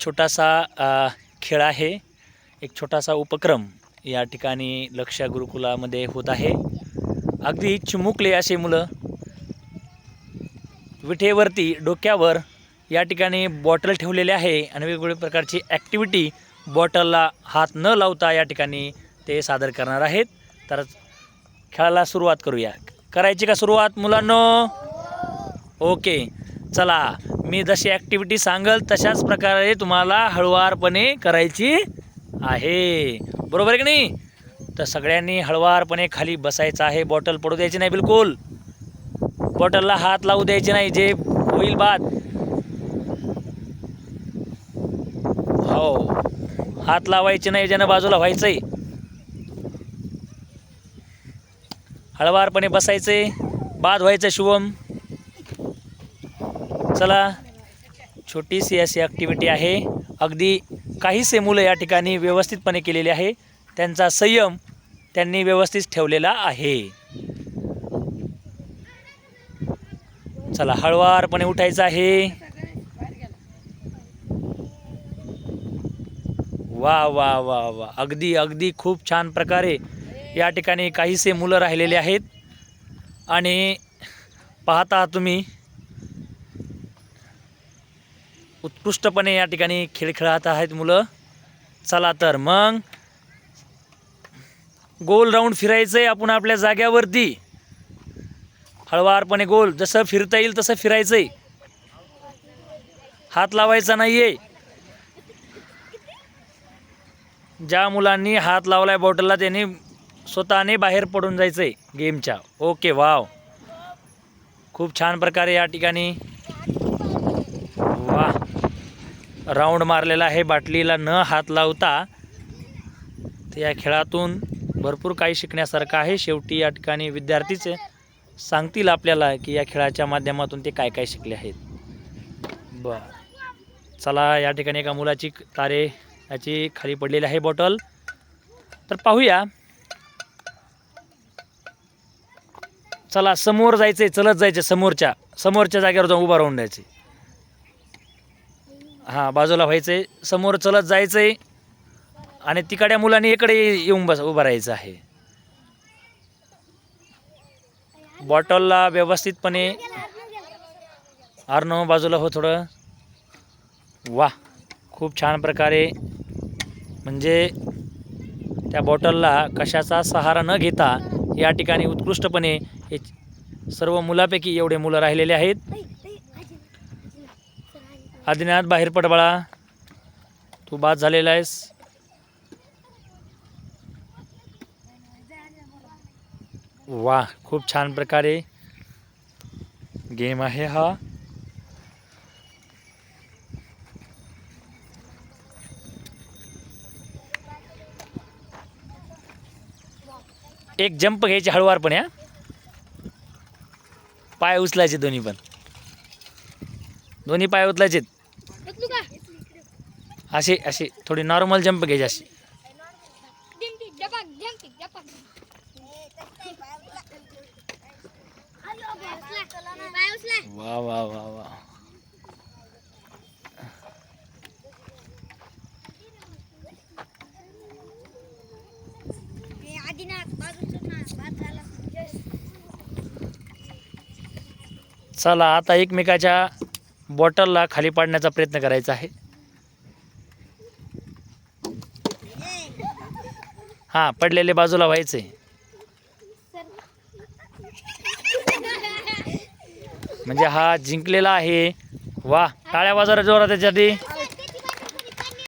छोटासा खेळ आहे. एक छोटासा उपक्रम या ठिकाणी लक्ष गुरुकुलामध्ये होत आहे. अगदी चिमुकले असे मुलं विठेवरती डोक्यावर या ठिकाणी बॉटल ठेवलेले आहे आणि वेगवेगळ्या प्रकारची ॲक्टिव्हिटी बॉटलला हात न लावता या ठिकाणी ते सादर करणार आहेत. तर खेळाला सुरुवात करूया. करायची का सुरुवात मुलांनो? ओके चला. मी जशी ॲक्टिव्हिटी सांगल तशाच प्रकारे तुम्हाला हळुवारपणे करायची आहे. बरोबर आहे की नाही? तर सगळ्यांनी हळुवारपणे खाली बसायचं आहे. बॉटल पडू द्यायची नाही बिलकुल. बॉटलला हात लावू द्यायचे नाही. जे होईल बाद. हो. हात लावायचे नाही ज्यानं बाजूला व्हायचंय. हळवारपणे बसायचे. बाद व्हायचं शुभम. चला. छोटीशी अशी ॲक्टिव्हिटी आहे. अगदी काहीसे मुलं या ठिकाणी व्यवस्थितपणे केलेली आहे. त्यांचा संयम त्यांनी व्यवस्थित ठेवलेला आहे. चला हळवारपणे उठायचं आहे. वा वा वा वा. अगदी अगदी खूप छान प्रकारे या ठिकाणी काहीसे मुलं राहिलेले आहेत. आणि पाहता तुम्ही उत्कृष्टपणे या ठिकाणी खेळ खेळत आहेत मुलं. चला तर मग. गोल राऊंड फिरायचं आहे आपण आपल्या जाग्यावरती. हळवारपणे गोल जसं फिरता येईल तसं फिरायचं आहे हात लावायचा नाही आहे ज्या मुलांनी हात लावलाय बॉटलला त्यांनी स्वतःने बाहेर पडून जायचं आहे गेमच्या. Okay wow. खूप छान प्रकारे या ठिकाणी वा राऊंड मारलेला आहे बाटलीला न हात लावता. तर या खेळातून भरपूर काही शिकण्यासारखं आहे. शेवटी या ठिकाणी विद्यार्थीच सांगतील आपल्याला की या खेळाच्या माध्यमातून ते काय काय शिकले आहेत. बर. चला या ठिकाणी एका मुलाची तारे याची खाली पडलेली आहे बॉटल. तर पाहूया. चला समोर जायचंय चलत जायचं समोरच्या. समोरच्या जागेवर जाऊन उभा राहून द्यायचे हां बाजूला व्हायचं आहे समोर चलत जायचं आहे आणि तिकड्या मुलांनी इकडे येऊन बस उभं राहायचं आहे. बॉटलला व्यवस्थितपणे आरनो हो, बाजूला हो थोडं. वा खूप छान प्रकारे. म्हणजे त्या बॉटलला कशाचा सहारा न घेता या ठिकाणी उत्कृष्टपणे हे सर्व मुलापैकी एवढे मुलं राहिलेले आहेत. आदिनाथ बाहेर पड बाळा. तू बाद झालेला आहेस. वा खूप छान प्रकारे. गेम आहे हा. एक जंप घ्यायची हळूवार पण हा. पाय उचलायचे दोन्ही पण. दोन्ही पाय उचलायचे अशी अशी थोडी नॉर्मल जंप घ्यायचे अशी वा वा वा वा. चला आता एकमेकाच्या बॉटलला खाली पाडण्याचा प्रयत्न करायचा आहे. हां पडलेले बाजूला व्हायचे. म्हणजे हा जिंकलेला आहे. वा टाळ्या बाजारा जोरा त्याच्यासाठी